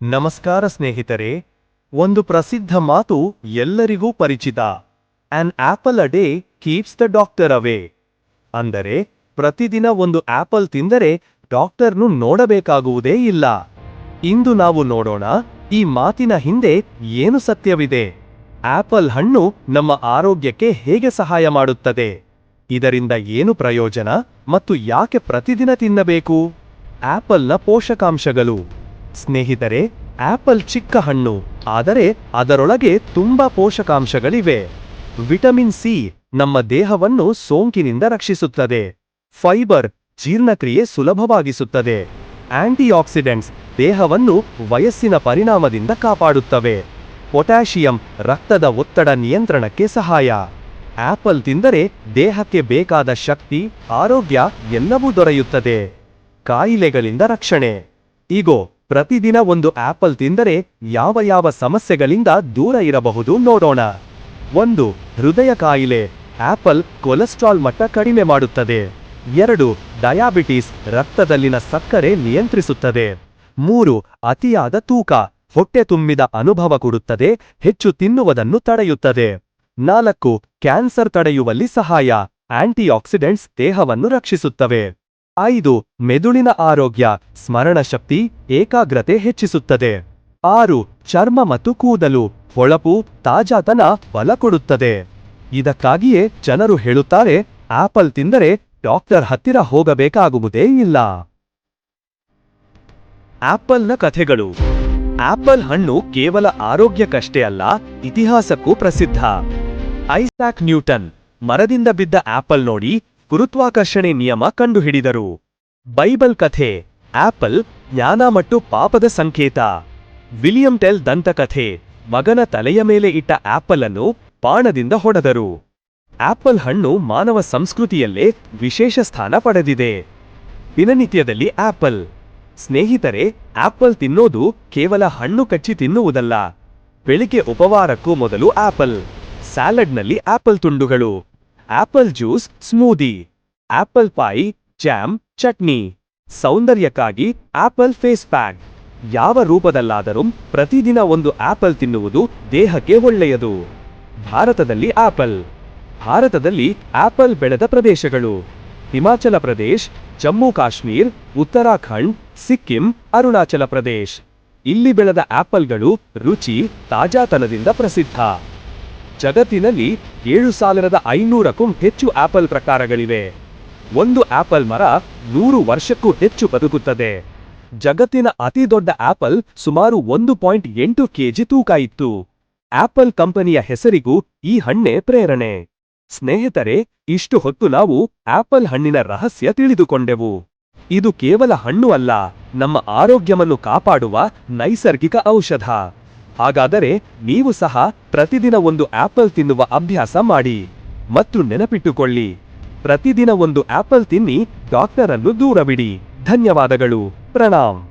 ನಮಸ್ಕಾರ ಸ್ನೇಹಿತರೆ, ಒಂದು ಪ್ರಸಿದ್ಧ ಮಾತು ಎಲ್ಲರಿಗೂ ಪರಿಚಿತ. An apple a day keeps the doctor away ಅಂದರೆ, ಪ್ರತಿದಿನ ಒಂದು ಆಪಲ್ ತಿಂದರೆ ಡಾಕ್ಟರ್ನು ನೋಡಬೇಕಾಗುವುದೇ ಇಲ್ಲ. ಇಂದು ನಾವು ನೋಡೋಣ, ಈ ಮಾತಿನ ಹಿಂದೆ ಏನು ಸತ್ಯವಿದೆ. ಆಪಲ್ ಹಣ್ಣು ನಮ್ಮ ಆರೋಗ್ಯಕ್ಕೆ ಹೇಗೆ ಸಹಾಯ ಮಾಡುತ್ತದೆ? ಇದರಿಂದ ಏನು ಪ್ರಯೋಜನ ಮತ್ತು ಯಾಕೆ ಪ್ರತಿದಿನ ತಿನ್ನಬೇಕು? ಆಪಲ್ನ ಪೋಷಕಾಂಶಗಳು. ಸ್ನೇಹಿತರೆ, ಆಪಲ್ ಚಿಕ್ಕ ಹಣ್ಣು, ಆದರೆ ಅದರೊಳಗೆ ತುಂಬಾ ಪೋಷಕಾಂಶಗಳಿವೆ. ವಿಟಮಿನ್ ಸಿ ನಮ್ಮ ದೇಹವನ್ನು ಸೋಂಕಿನಿಂದ ರಕ್ಷಿಸುತ್ತದೆ. ಫೈಬರ್ ಜೀರ್ಣಕ್ರಿಯೆ ಸುಲಭವಾಗಿಸುತ್ತದೆ. ಆಂಟಿಆಕ್ಸಿಡೆಂಟ್ಸ್ ದೇಹವನ್ನು ವಯಸ್ಸಿನ ಪರಿಣಾಮದಿಂದ ಕಾಪಾಡುತ್ತವೆ. ಪೊಟ್ಯಾಷಿಯಂ ರಕ್ತದ ಒತ್ತಡ ನಿಯಂತ್ರಣಕ್ಕೆ ಸಹಾಯ. ಆಪಲ್ ತಿಂದರೆ ದೇಹಕ್ಕೆ ಬೇಕಾದ ಶಕ್ತಿ, ಆರೋಗ್ಯ ಎಲ್ಲವೂ ದೊರೆಯುತ್ತದೆ. ಕಾಯಿಲೆಗಳಿಂದ ರಕ್ಷಣೆ. ಈಗೋ ಪ್ರತಿದಿನ ಒಂದು ಆಪಲ್ ತಿಂದರೆ ಯಾವ ಯಾವ ಸಮಸ್ಯೆಗಳಿಂದ ದೂರ ಇರಬಹುದು ನೋಡೋಣ. ಒಂದು, ಹೃದಯ ಕಾಯಿಲೆ. ಆಪಲ್ ಕೊಲೆಸ್ಟ್ರಾಲ್ ಮಟ್ಟ ಕಡಿಮೆ ಮಾಡುತ್ತದೆ. ಎರಡು, ಡಯಾಬಿಟಿಸ್ ರಕ್ತದಲ್ಲಿನ ಸಕ್ಕರೆ ನಿಯಂತ್ರಿಸುತ್ತದೆ. ಮೂರು, ಅತಿಯಾದ ತೂಕ. ಹೊಟ್ಟೆ ತುಂಬಿದ ಅನುಭವ ಕೊಡುತ್ತದೆ, ಹೆಚ್ಚು ತಿನ್ನುವುದನ್ನು ತಡೆಯುತ್ತದೆ. ನಾಲ್ಕು, ಕ್ಯಾನ್ಸರ್ ತಡೆಯುವಲ್ಲಿ ಸಹಾಯ. ಆಂಟಿಆಕ್ಸಿಡೆಂಟ್ಸ್ ದೇಹವನ್ನು ರಕ್ಷಿಸುತ್ತವೆ. ಐದು, ಮೆದುಳಿನ ಆರೋಗ್ಯ, ಸ್ಮರಣ ಶಕ್ತಿ, ಏಕಾಗ್ರತೆ ಹೆಚ್ಚಿಸುತ್ತದೆ. ಆರು, ಚರ್ಮ ಮತ್ತು ಕೂದಲು, ಹೊಳಪು, ತಾಜಾತನ ಬಲ ಕೊಡುತ್ತದೆ. ಇದಕ್ಕಾಗಿಯೇ ಜನರು ಹೇಳುತ್ತಾರೆ, ಆಪಲ್ ತಿಂದರೆ ಡಾಕ್ಟರ್ ಹತ್ತಿರ ಹೋಗಬೇಕಾಗುವುದೇ ಇಲ್ಲ. ಆಪಲ್ನ ಕಥೆಗಳು. ಆಪಲ್ ಹಣ್ಣು ಕೇವಲ ಆರೋಗ್ಯಕ್ಕಷ್ಟೇ ಅಲ್ಲ, ಇತಿಹಾಸಕ್ಕೂ ಪ್ರಸಿದ್ಧ. ಐಸಾಕ್ ನ್ಯೂಟನ್ ಮರದಿಂದ ಬಿದ್ದ ಆಪಲ್ ನೋಡಿ ಗುರುತ್ವಾಕರ್ಷಣೆ ನಿಯಮ ಕಂಡುಹಿಡಿದರು. ಬೈಬಲ್ ಕಥೆ, ಆಪಲ್, ಜ್ಞಾನ ಮತ್ತು ಪಾಪದ ಸಂಕೇತ. ವಿಲಿಯಂ ಟೆಲ್ ದಂತಕಥೆ, ಮಗನ ತಲೆಯ ಮೇಲೆ ಇಟ್ಟ ಆಪಲ್ ಅನ್ನು ಪಾಣದಿಂದ ಹೊಡೆದರು. ಆಪಲ್ ಹಣ್ಣು ಮಾನವ ಸಂಸ್ಕೃತಿಯಲ್ಲೇ ವಿಶೇಷ ಸ್ಥಾನ ಪಡೆದಿದೆ. ದಿನನಿತ್ಯದಲ್ಲಿ ಆಪಲ್. ಸ್ನೇಹಿತರೆ, ಆಪಲ್ ತಿನ್ನೋದು ಕೇವಲ ಹಣ್ಣು ಕಚ್ಚಿ ತಿನ್ನುವುದಲ್ಲ. ಬೆಳಿಗ್ಗೆ ಉಪವಾರಕ್ಕೂ ಮೊದಲು ಆಪಲ್. ಸ್ಯಾಲಡ್ನಲ್ಲಿ apple ತುಂಡುಗಳು. Apple juice, smoothie. Apple pie jam chutney. ಸೌಂದರ್ಯಕ್ಕಾಗಿ apple face pack. ಯಾವ ರೂಪದಲ್ಲಾದರೂ ಪ್ರತಿದಿನ ಒಂದು ಆಪಲ್ ತಿನ್ನುವುದು ದೇಹಕ್ಕೆ ಒಳ್ಳೆಯದು. ಭಾರತದಲ್ಲಿ ಆಪಲ್. ಭಾರತದಲ್ಲಿ ಆಪಲ್ ಬೆಳೆದ ಪ್ರದೇಶಗಳು. ಹಿಮಾಚಲ ಪ್ರದೇಶ್, ಜಮ್ಮು ಕಾಶ್ಮೀರ್, ಉತ್ತರಾಖಂಡ್, ಸಿಕ್ಕಿಂ, ಅರುಣಾಚಲ ಪ್ರದೇಶ್. ಇಲ್ಲಿ ಬೆಳೆದ ಆಪಲ್ಗಳು ರುಚಿ, ತಾಜಾತನದಿಂದ ಪ್ರಸಿದ್ಧ. ಜಗತ್ತಿನಲ್ಲಿ ಏಳು ಸಾವಿರದ ಐನೂರಕ್ಕೂ ಹೆಚ್ಚು ಆಪಲ್ ಪ್ರಕಾರಗಳಿವೆ. ಒಂದು ಆಪಲ್ ಮರ ನೂರು ವರ್ಷಕ್ಕೂ ಹೆಚ್ಚು ಬದುಕುತ್ತದೆ. ಜಗತ್ತಿನ ಅತಿ ದೊಡ್ಡ ಆಪಲ್ ಸುಮಾರು ಒಂದು ಪಾಯಿಂಟ್ ಎಂಟು ಕೆಜಿ ತೂಕ ಇತ್ತು. ಆಪಲ್ ಕಂಪನಿಯ ಹೆಸರಿಗೂ ಈ ಹಣ್ಣೆ ಪ್ರೇರಣೆ. ಸ್ನೇಹಿತರೆ, ಇಷ್ಟು ಹೊತ್ತು ನಾವು ಆಪಲ್ ಹಣ್ಣಿನ ರಹಸ್ಯ ತಿಳಿದುಕೊಂಡೆವು. ಇದು ಕೇವಲ ಹಣ್ಣು ಅಲ್ಲ, ನಮ್ಮ ಆರೋಗ್ಯವನ್ನು ಕಾಪಾಡುವ ನೈಸರ್ಗಿಕ ಔಷಧ. ಹಾಗಾದರೆ ನೀವು ಸಹ ಪ್ರತಿದಿನ ಒಂದು ಆಪಲ್ ತಿನ್ನುವ ಅಭ್ಯಾಸ ಮಾಡಿ ಮತ್ತು ನೆನಪಿಟ್ಟುಕೊಳ್ಳಿ. ಪ್ರತಿದಿನ ಒಂದು ಆಪಲ್ ತಿನ್ನಿ, ಡಾಕ್ಟರನ್ನು ದೂರವಿಡಿ. ಧನ್ಯವಾದಗಳು. ಪ್ರಣಾಮ್.